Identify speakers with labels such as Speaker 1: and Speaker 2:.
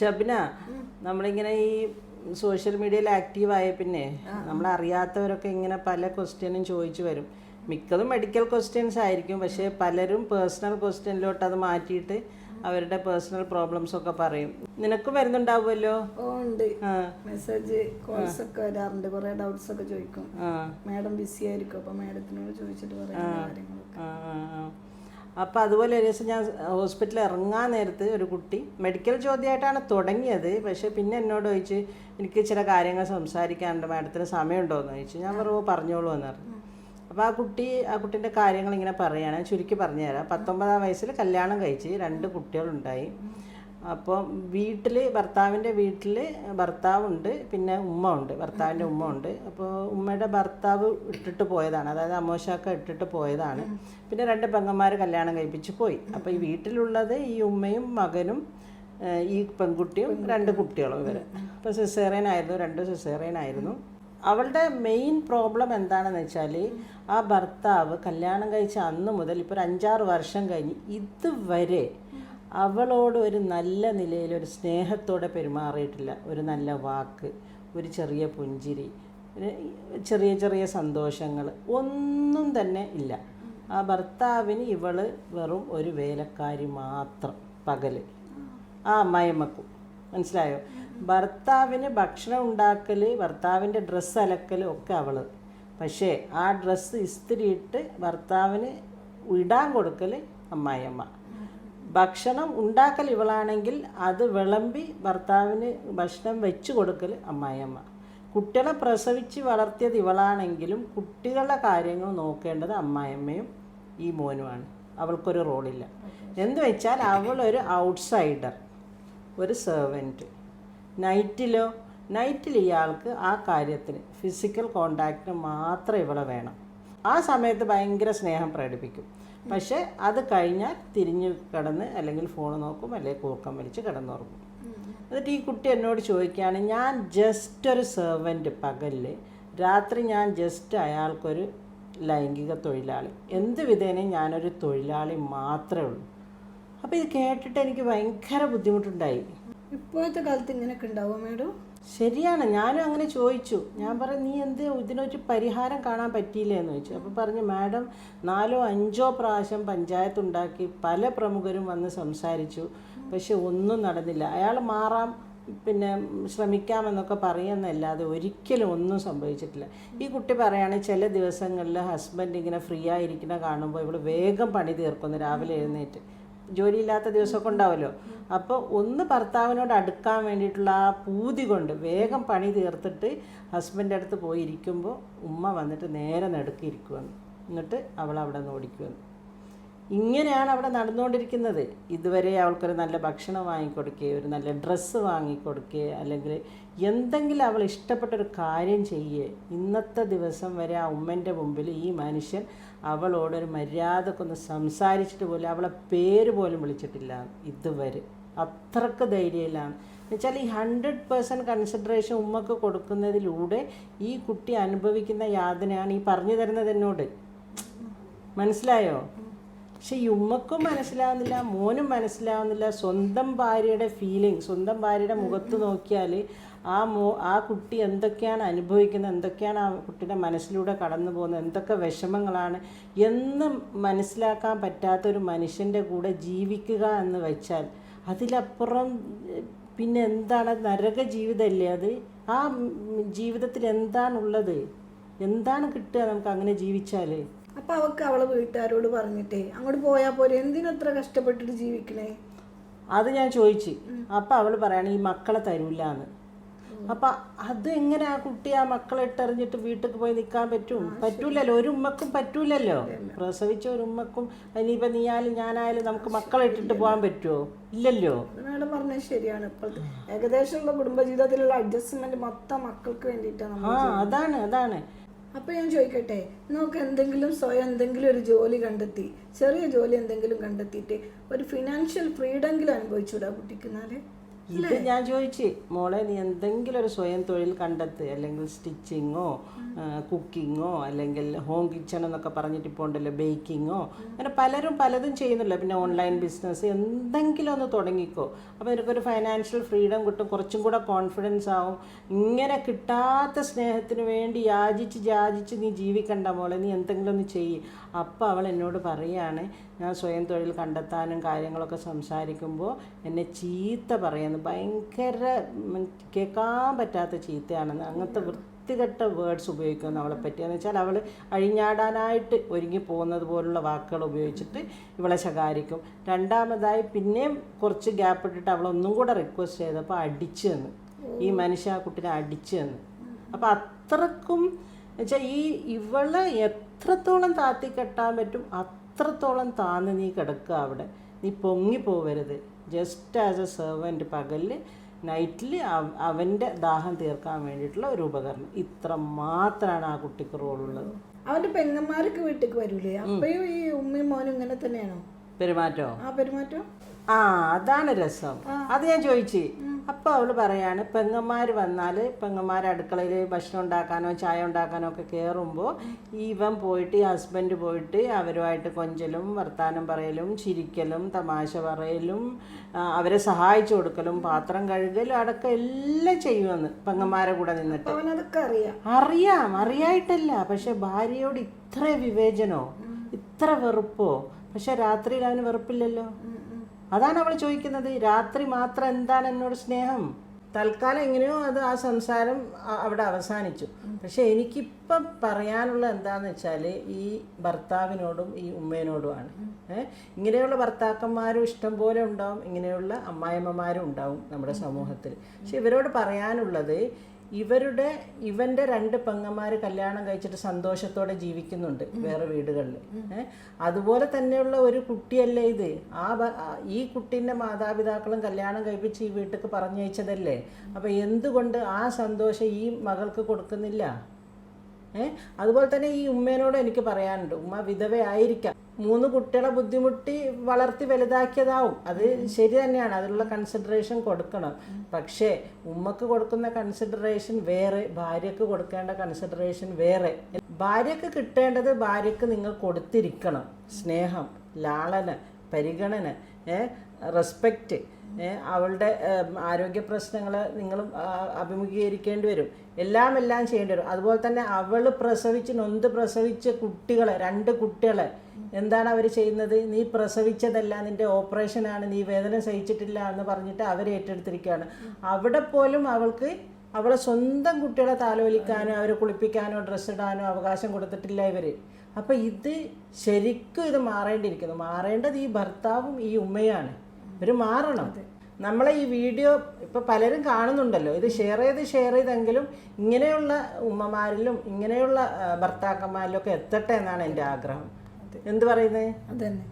Speaker 1: ഷബിന നമ്മളിങ്ങനെ ഈ സോഷ്യൽ മീഡിയയിൽ ആക്റ്റീവ് ആയ പിന്നെ നമ്മൾ അറിയാത്തവരൊക്കെ ഇങ്ങനെ പല ക്വസ്റ്റ്യനും ചോദിച്ചു വരും. മിക്കതും മെഡിക്കൽ ക്വസ്റ്റ്യൻസ് ആയിരിക്കും. പക്ഷേ പലരും പേഴ്സണൽ ക്വസ്റ്റ്യനിലോട്ട് അത് മാറ്റിയിട്ട് അവരുടെ പേഴ്സണൽ പ്രോബ്ലംസ് ഒക്കെ പറയും. നിനക്കും വരുന്നുണ്ടാവുമല്ലോ?
Speaker 2: ഉണ്ട്. മെസ്സേജ് കോൾസ് ഒക്കെ വരാറുണ്ട്. കുറെ ഡൗട്ട്സ് ഒക്കെ ചോദിക്കും. മാഡം ബിസി ആയിരിക്കും. അപ്പൊ മാഡത്തിനോട് ചോദിച്ചിട്ട് പറയാം കാര്യങ്ങളൊക്കെ.
Speaker 1: ആ. അതുപോലെ ഒരു ദിവസം ഞാൻ ഹോസ്പിറ്റലിൽ ഇറങ്ങാൻ നേരത്ത് ഒരു കുട്ടി മെഡിക്കൽ ചോദ്യമായിട്ടാണ് തുടങ്ങിയത്. പക്ഷേ പിന്നെ എന്നോട് ചോദിച്ച് എനിക്ക് ചില കാര്യങ്ങൾ സംസാരിക്കാനുണ്ട് മാഡത്തിന് സമയമുണ്ടോ എന്ന് ചോദിച്ചു ഞാൻ പറഞ്ഞു "ഓ, പറഞ്ഞോളൂ എന്ന് പറഞ്ഞു. അപ്പോൾ ആ കുട്ടി ആ കുട്ടീന്റെ കാര്യങ്ങൾ ഇങ്ങനെ പറയുകയാണ് ചുരുക്കി പറഞ്ഞുതരാം. പത്തൊമ്പതാം വയസ്സിൽ കല്യാണം കഴിച്ച് രണ്ട് കുട്ടികളുണ്ടായി. അപ്പോൾ വീട്ടിൽ ഭർത്താവിന്റെ വീട്ടിൽ ഭർത്താവുണ്ട് പിന്നെ ഉമ്മ ഉണ്ട് ഭർത്താവിന്റെ ഉമ്മ ഉണ്ട് അപ്പോൾ ഉമ്മയുടെ ഭർത്താവ് ഇട്ടിട്ട് പോയതാണ് അതായത് അമോശാക്ക ഇട്ടിട്ട് പോയതാണ്. പിന്നെ രണ്ട് പെങ്ങന്മാർ കല്യാണം കഴിപ്പിച്ച് പോയി. അപ്പോൾ ഈ വീട്ടിലുള്ളത് ഈ ഉമ്മയും മകനും ഈ പെൺകുട്ടിയും രണ്ട് കുട്ടികളും ഇവർ അപ്പോൾ സിസേറിയൻ ആയിരുന്നു രണ്ട് സിസേറിയൻ ആയിരുന്നു അവളുടെ മെയിൻ പ്രോബ്ലം എന്താണെന്ന് വെച്ചാൽ ആ ഭർത്താവ് കല്യാണം കഴിച്ച അന്ന് മുതൽ ഇപ്പോൾ ഒരു അഞ്ചാറ് വർഷം കഴിഞ്ഞ് ഇതുവരെ അവളോട് ഒരു നല്ല നിലയിൽ ഒരു സ്നേഹത്തോടെ പെരുമാറിയിട്ടില്ല. ഒരു നല്ല വാക്ക് ഒരു ചെറിയ പുഞ്ചിരി ചെറിയ ചെറിയ സന്തോഷങ്ങൾ ഒന്നും തന്നെ ഇല്ല. ആ ഭർത്താവിന് ഇവൾ വെറും ഒരു വേലക്കാരി മാത്രം പകൽ. ആ മയമക്കും മനസ്സിലായോ? ഭർത്താവിന് ഭക്ഷണം ഉണ്ടാക്കൽ ഭർത്താവിന്റെ ഡ്രസ്സ് അലക്കൽ ഒക്കെ അവൾ പക്ഷേ ആ ഡ്രസ്സ് ഇസ്തിരിയിട്ട് ഭർത്താവിന് ഇടാൻ കൊടുക്കൽ അമ്മായിയമ്മ. ഭക്ഷണം ഉണ്ടാക്കൽ ഇവളാണെങ്കിൽ അത് വിളമ്പി ഭർത്താവിന് ഭക്ഷണം വെച്ച് കൊടുക്കൽ അമ്മായിയമ്മ. കുട്ടികളെ പ്രസവിച്ച് വളർത്തിയത് ഇവളാണെങ്കിലും കുട്ടികളുടെ കാര്യങ്ങൾ നോക്കേണ്ടത് അമ്മായിയമ്മയും ഈ മോനുമാണ്. അവൾക്കൊരു റോളില്ല. എന്ന് വെച്ചാൽ അവളൊരു ഔട്ട്സൈഡർ ഒരു സെർവന്റ്. നൈറ്റിലോ നൈറ്റിൽ ഇയാൾക്ക് ആ കാര്യത്തിന് ഫിസിക്കൽ കോണ്ടാക്റ്റിന് മാത്രം ഇവളെ വേണം. ആ സമയത്ത് ഭയങ്കര സ്നേഹം പ്രകടിപ്പിക്കും. പക്ഷേ അത് കഴിഞ്ഞാൽ തിരിഞ്ഞ് കിടന്ന് അല്ലെങ്കിൽ ഫോൺ നോക്കും അല്ലെങ്കിൽ കൂക്കം വലിച്ച് കിടന്നുറങ്ങും. എന്നിട്ട് ഈ കുട്ടി എന്നോട് ചോദിക്കുകയാണ് ഞാൻ ജസ്റ്റ് ഒരു സെർവന്റ് പകലിൽ രാത്രി ഞാൻ ജസ്റ്റ് അയാൾക്കൊരു ലൈംഗിക തൊഴിലാളി. എന്ത് വിധേനയും ഞാനൊരു തൊഴിലാളി മാത്രമേ ഉള്ളൂ. അപ്പോൾ ഇത് കേട്ടിട്ട് എനിക്ക് ഭയങ്കര ബുദ്ധിമുട്ടുണ്ടായി.
Speaker 2: ഇപ്പോഴത്തെ കാലത്ത് ഇങ്ങനെയൊക്കെ ഉണ്ടാവുമോ മാഡം?
Speaker 1: ശരിയാണ് ഞാനും അങ്ങനെ ചോദിച്ചു. ഞാൻ പറഞ്ഞു നീ എന്ത് ഇതിനൊരു പരിഹാരം കാണാൻ പറ്റിയില്ലേ എന്ന് ചോദിച്ചു. അപ്പോൾ പറഞ്ഞു മാഡം നാലോ അഞ്ചോ പ്രാവശ്യം പഞ്ചായത്ത് ഉണ്ടാക്കി പല പ്രമുഖരും വന്ന് സംസാരിച്ചു. പക്ഷെ ഒന്നും നടന്നില്ല. അയാൾ മാറാം പിന്നെ ശ്രമിക്കാമെന്നൊക്കെ പറയുന്നല്ലാതെ ഒരിക്കലും ഒന്നും സംഭവിച്ചിട്ടില്ല. ഈ കുട്ടി പറയാണ് ചില ദിവസങ്ങളിൽ ഹസ്ബൻഡ് ഇങ്ങനെ ഫ്രീ ആയിരിക്കുന്ന കാണുമ്പോൾ ഇവൾ വേഗം പണി തീർക്കുന്നു രാവിലെ എഴുന്നേറ്റ്. ജോലിയില്ലാത്ത ദിവസമൊക്കെ ഉണ്ടാവുമല്ലോ അപ്പോൾ ഒന്ന് ഭർത്താവിനോട് അടുക്കാൻ വേണ്ടിയിട്ടുള്ള ആ പൂതി കൊണ്ട് വേഗം പണി തീർത്തിട്ട് ഹസ്ബൻഡ് അടുത്ത് പോയി ഇരിക്കുമ്പോൾ ഉമ്മ വന്നിട്ട് നേരെ നടുക്കിയിരിക്കുമെന്ന് എന്നിട്ട് അവൾ അവിടെ നിന്ന് ഓടിക്കുമെന്ന് ഇങ്ങനെയാണ് അവിടെ നടന്നുകൊണ്ടിരിക്കുന്നത്. ഇതുവരെ അവൾക്കൊരു നല്ല ഭക്ഷണം വാങ്ങിക്കൊടുക്കുകയോ ഒരു നല്ല ഡ്രസ്സ് വാങ്ങിക്കൊടുക്കുകയോ അല്ലെങ്കിൽ എന്തെങ്കിലും അവൾ ഇഷ്ടപ്പെട്ടൊരു കാര്യം ചെയ്യേ. ഇന്നത്തെ ദിവസം വരെ ആ ഉമ്മന്റെ മുമ്പിൽ ഈ മനുഷ്യൻ അവളോടൊരു മര്യാദക്കൊന്ന് സംസാരിച്ചിട്ട് പോലും അവളെ പേര് പോലും വിളിച്ചിട്ടില്ല ഇതുവരെ. അത്രയ്ക്ക് ധൈര്യമില്ലാണ് എന്നുവെച്ചാൽ ഈ ഹൺഡ്രഡ് പേഴ്സന്റ് കൺസിഡറേഷൻ ഉമ്മക്ക് കൊടുക്കുന്നതിലൂടെ ഈ കുട്ടി അനുഭവിക്കുന്ന യാതനയാണ് ഈ പറഞ്ഞു തരുന്നത് എന്നോട്. മനസ്സിലായോ? പക്ഷെ ഈ ഉമ്മക്കും മനസ്സിലാവുന്നില്ല മോനും മനസ്സിലാവുന്നില്ല. സ്വന്തം ഭാര്യയുടെ ഫീലിംഗ് സ്വന്തം ഭാര്യയുടെ മുഖത്ത് നോക്കിയാൽ ആ മോ ആ കുട്ടി എന്തൊക്കെയാണ് അനുഭവിക്കുന്നത് എന്തൊക്കെയാണ് ആ കുട്ടിയുടെ മനസ്സിലൂടെ കടന്നു പോകുന്നത് എന്തൊക്കെ വിഷമങ്ങളാണ് എന്ന് മനസ്സിലാക്കാൻ പറ്റാത്ത ഒരു മനുഷ്യന്റെ കൂടെ ജീവിക്കുക എന്ന് വെച്ചാൽ അതിലപ്പുറം പിന്നെ എന്താണ്? നരക ജീവിതമല്ലേ അത്? ആ ജീവിതത്തിൽ എന്താണുള്ളത്? എന്താണ് കിട്ടുക നമുക്ക് അങ്ങനെ ജീവിച്ചാൽ
Speaker 2: അപ്പൊ അവക്ക് അവളെ വീട്ടുകാരോട് പറഞ്ഞിട്ടേ അങ്ങോട്ട് പോയാൽ പോലെ എന്തിനത്ര കഷ്ടപ്പെട്ടിട്ട് ജീവിക്കണേ?
Speaker 1: അത് ഞാൻ ചോദിച്ചു. അപ്പം അവൾ പറയാണ് ഈ മക്കളെ തരൂല എന്ന് അപ്പം അത് എങ്ങനെ ആ കുട്ടി ആ മക്കളെ ഇട്ടെറിഞ്ഞിട്ട് വീട്ടിൽ പോയി നിൽക്കാൻ പറ്റും? പറ്റൂലല്ലോ ഒരു ഉമ്മക്കും പറ്റൂലല്ലോ. പ്രസവിച്ച ഒരു ഉമ്മക്കും ഇനിയിപ്പോൾ നീയായാലും ഞാനായാലും നമുക്ക് മക്കളെ ഇട്ടിട്ട് പോകാൻ പറ്റുമോ ഇല്ലല്ലോ.
Speaker 2: മാഡം പറഞ്ഞത് ശരിയാണ്. ഇപ്പോഴത്തെ ഏകദേശമുള്ള കുടുംബജീവിതത്തിലുള്ള അഡ്ജസ്റ്റ്മെന്റ് മൊത്തം മക്കൾക്ക് വേണ്ടിയിട്ടാണ്
Speaker 1: ആ അതാണ് അതാണ്.
Speaker 2: അപ്പൊ ഞാൻ ചോദിക്കട്ടെ നമുക്ക് എന്തെങ്കിലും സ്വയം എന്തെങ്കിലും ഒരു ജോലി കണ്ടെത്തി ചെറിയ ജോലി എന്തെങ്കിലും കണ്ടെത്തിയിട്ട് ഒരു ഫിനാൻഷ്യൽ ഫ്രീഡെങ്കിലും അനുഭവിച്ചൂടാ കുട്ടിക്കുന്നാൽ
Speaker 1: ഇത് ഞാൻ ചോദിച്ചു മോളെ നീ എന്തെങ്കിലും ഒരു സ്വയം തൊഴിൽ കണ്ടെത്ത്. അല്ലെങ്കിൽ സ്റ്റിച്ചിങ്ങോ കുക്കിങ്ങോ അല്ലെങ്കിൽ ഹോം കിച്ചൺ എന്നൊക്കെ പറഞ്ഞിട്ട് ഇപ്പോൾ ഉണ്ടല്ലോ ബേക്കിങ്ങോ. അങ്ങനെ പലരും പലതും ചെയ്യുന്നില്ല പിന്നെ ഓൺലൈൻ ബിസിനസ് എന്തെങ്കിലും ഒന്ന് തുടങ്ങിക്കോ. അപ്പോൾ നിനക്കൊരു ഫൈനാൻഷ്യൽ ഫ്രീഡം കിട്ടും. കുറച്ചും കൂടെ കോൺഫിഡൻസ് ആവും. ഇങ്ങനെ കിട്ടാത്ത സ്നേഹത്തിന് വേണ്ടി യാചിച്ച് യാചിച്ച് നീ ജീവിക്കണ്ട മോളെ. നീ എന്തെങ്കിലും ഒന്ന് ചെയ്യ്. അപ്പോൾ അവൾ എന്നോട് പറയാണ് ഞാൻ സ്വയം തൊഴിൽ കണ്ടെത്താനും കാര്യങ്ങളൊക്കെ സംസാരിക്കുമ്പോൾ എന്നെ ചീത്ത പറയുന്നു. ഭയങ്കര കേൾക്കാൻ പറ്റാത്ത ചീത്തയാണെന്ന്. അങ്ങനത്തെ വൃത്തികെട്ട വേർഡ്സ് ഉപയോഗിക്കുന്നു അവളെ പറ്റി എന്ന് വെച്ചാൽ അവൾ അഴിഞ്ഞാടാനായിട്ട് ഒരുങ്ങി പോകുന്നത് പോലുള്ള വാക്കുകൾ ഉപയോഗിച്ചിട്ട് ഇവളെ ശകാരിക്കും. രണ്ടാമതായി പിന്നെയും കുറച്ച് ഗ്യാപ്പ് ഇട്ടിട്ട് അവളൊന്നും കൂടെ റിക്വസ്റ്റ് ചെയ്തപ്പോൾ അടിച്ചു തന്നു. ഈ മനുഷ്യ ആ കുട്ടിനെ അടിച്ചു തന്നു. അപ്പം അത്രക്കും എന്നുവെച്ചാൽ ഈ ഇവളെ എത്രത്തോളം താത്തി കെട്ടാൻ പറ്റും അത്രത്തോളം താന്ന് നീ കിടക്കുക അവിടെ? നീ പൊങ്ങി പോവരുത്. ജസ്റ്റ് ആസ് എ സെർവന്റ് പകലിൽ നൈറ്റിൽ അവന്റെ ദാഹം തീർക്കാൻ വേണ്ടിയിട്ടുള്ള ഒരു ഉപകരണം. ഇത്ര മാത്രമാണ് ആ കുട്ടിക്ക് റോളുള്ളത്
Speaker 2: അവന്റെ പെങ്ങന്മാർക്ക് വീട്ടിലേക്ക് വരൂലേ? അപ്പയും ഈ ഉമ്മയും മോനും ഇങ്ങനെ തന്നെയാണോ?
Speaker 1: പെരുമാറ്റോ?
Speaker 2: ആ പെരുമാറ്റം?
Speaker 1: ആ അതാണ് രസം. അത് ഞാൻ ചോദിച്ചു. അപ്പൊ അവൾ പറയാണ് പെങ്ങന്മാർ വന്നാൽ പെങ്ങന്മാർ അടുക്കളയിൽ ഭക്ഷണം ഉണ്ടാക്കാനോ ചായ ഉണ്ടാക്കാനോ ഒക്കെ കയറുമ്പോൾ ഇവൻ പോയിട്ട് ഈ ഹസ്ബൻഡ് പോയിട്ട് അവരുമായിട്ട് കൊഞ്ചലും വർത്താനം പറയലും ചിരിക്കലും തമാശ പറയലും അവരെ സഹായിച്ചു കൊടുക്കലും പാത്രം കഴുകലും അടക്കം എല്ലാം ചെയ്യുമെന്ന് പെങ്ങന്മാരെ കൂടെ നിന്നിട്ട്.
Speaker 2: അറിയാം.
Speaker 1: അറിയായിട്ടല്ല. പക്ഷെ ഭാര്യയോട് ഇത്ര വിവേചനോ ഇത്ര വെറുപ്പോ പക്ഷെ രാത്രിയിൽ അവന് വെറുപ്പില്ലല്ലോ. അതാണ് അവൾ ചോദിക്കുന്നത്. രാത്രി മാത്രം എന്താണ് എന്നോട് സ്നേഹം? തൽക്കാലം എങ്ങനെയോ അത് ആ സംസാരം അവിടെ അവസാനിച്ചു. പക്ഷെ എനിക്കിപ്പം പറയാനുള്ള എന്താന്ന് വെച്ചാൽ ഈ ഭർത്താവിനോടും ഈ ഉമ്മേനോടുമാണ്. ഏഹ് ഇങ്ങനെയുള്ള ഭർത്താക്കന്മാരും ഇഷ്ടം പോലെ ഉണ്ടാവും. ഇങ്ങനെയുള്ള അമ്മായിമ്മമാരും ഉണ്ടാവും നമ്മുടെ സമൂഹത്തിൽ. പക്ഷെ ഇവരോട് പറയാനുള്ളത് ഇവരുടെ ഇവന്റെ രണ്ട് പെങ്ങന്മാർ കല്യാണം കഴിച്ചിട്ട് സന്തോഷത്തോടെ ജീവിക്കുന്നുണ്ട് വേറെ വീടുകളിൽ അതുപോലെ തന്നെയുള്ള ഒരു കുട്ടിയല്ലേ ഇത്? ആ ഈ കുട്ടീന്റെ മാതാപിതാക്കളും കല്യാണം കഴിപ്പിച്ച് ഈ വീട്ടിലേക്ക് പറഞ്ഞയച്ചതല്ലേ? അപ്പോൾ എന്തുകൊണ്ട് ആ സന്തോഷം ഈ മകൾക്ക് കൊടുക്കുന്നില്ല? ഏഹ് അതുപോലെ തന്നെ ഈ ഉമ്മേനോട് എനിക്ക് പറയാനുണ്ട്. ഉമ്മ വിധവയായിരിക്കാം. മൂന്ന് കുട്ടികളെ ബുദ്ധിമുട്ടി വളർത്തി വലുതാക്കിയതാവും. അത് ശരി തന്നെയാണ്. അതിനുള്ള കൺസിഡറേഷൻ കൊടുക്കണം. പക്ഷേ ഉമ്മക്ക് കൊടുക്കുന്ന കൺസിഡറേഷൻ വേറെ ഭാര്യക്ക് കൊടുക്കേണ്ട കൺസിഡറേഷൻ വേറെ. ഭാര്യക്ക് കിട്ടേണ്ടത് ഭാര്യക്ക് നിങ്ങൾ കൊടുത്തിരിക്കണം. സ്നേഹം ലാളന പരിഗണന റെസ്പെക്റ്റ് അവളുടെ ആരോഗ്യ പ്രശ്നങ്ങൾ നിങ്ങളും അഭിമുഖീകരിക്കേണ്ടി വരും. എല്ലാം എല്ലാം ചെയ്യേണ്ടി വരും. അതുപോലെ തന്നെ അവൾ പ്രസവിച്ച് നൊന്ത് പ്രസവിച്ച കുട്ടികളെ രണ്ട് കുട്ടികളെ എന്താണ് അവർ ചെയ്യുന്നത്? നീ പ്രസവിച്ചതല്ല നിന്റെ ഓപ്പറേഷനാണ് നീ വേദന സഹിച്ചിട്ടില്ല എന്ന് പറഞ്ഞിട്ട് അവർ ഏറ്റെടുത്തിരിക്കുകയാണ്. അവിടെ പോലും അവൾക്ക് അവളെ സ്വന്തം കുട്ടികളെ താലോലിക്കാനോ അവരെ കുളിപ്പിക്കാനോ ഡ്രസ്സ് ഇടാനോ അവകാശം കൊടുത്തിട്ടില്ല ഇവർ അപ്പം ഇത് ശരിക്കും ഇത് മാറേണ്ടിയിരിക്കുന്നു. മാറേണ്ടത് ഈ ഭർത്താവും ഈ ഉമ്മയാണ്. ഇവർ മാറണം. നമ്മളെ ഈ വീഡിയോ ഇപ്പം പലരും കാണുന്നുണ്ടല്ലോ. ഇത് ഷെയർ ചെയ്ത് ഷെയർ ചെയ്തെങ്കിലും ഇങ്ങനെയുള്ള ഉമ്മമാരിലും ഇങ്ങനെയുള്ള ഭർത്താക്കന്മാരിലും ഒക്കെ എത്തട്ടെ എന്നാണ് എന്റെ ആഗ്രഹം. എന്ത് പറയുന്നത്
Speaker 2: അതന്നെ.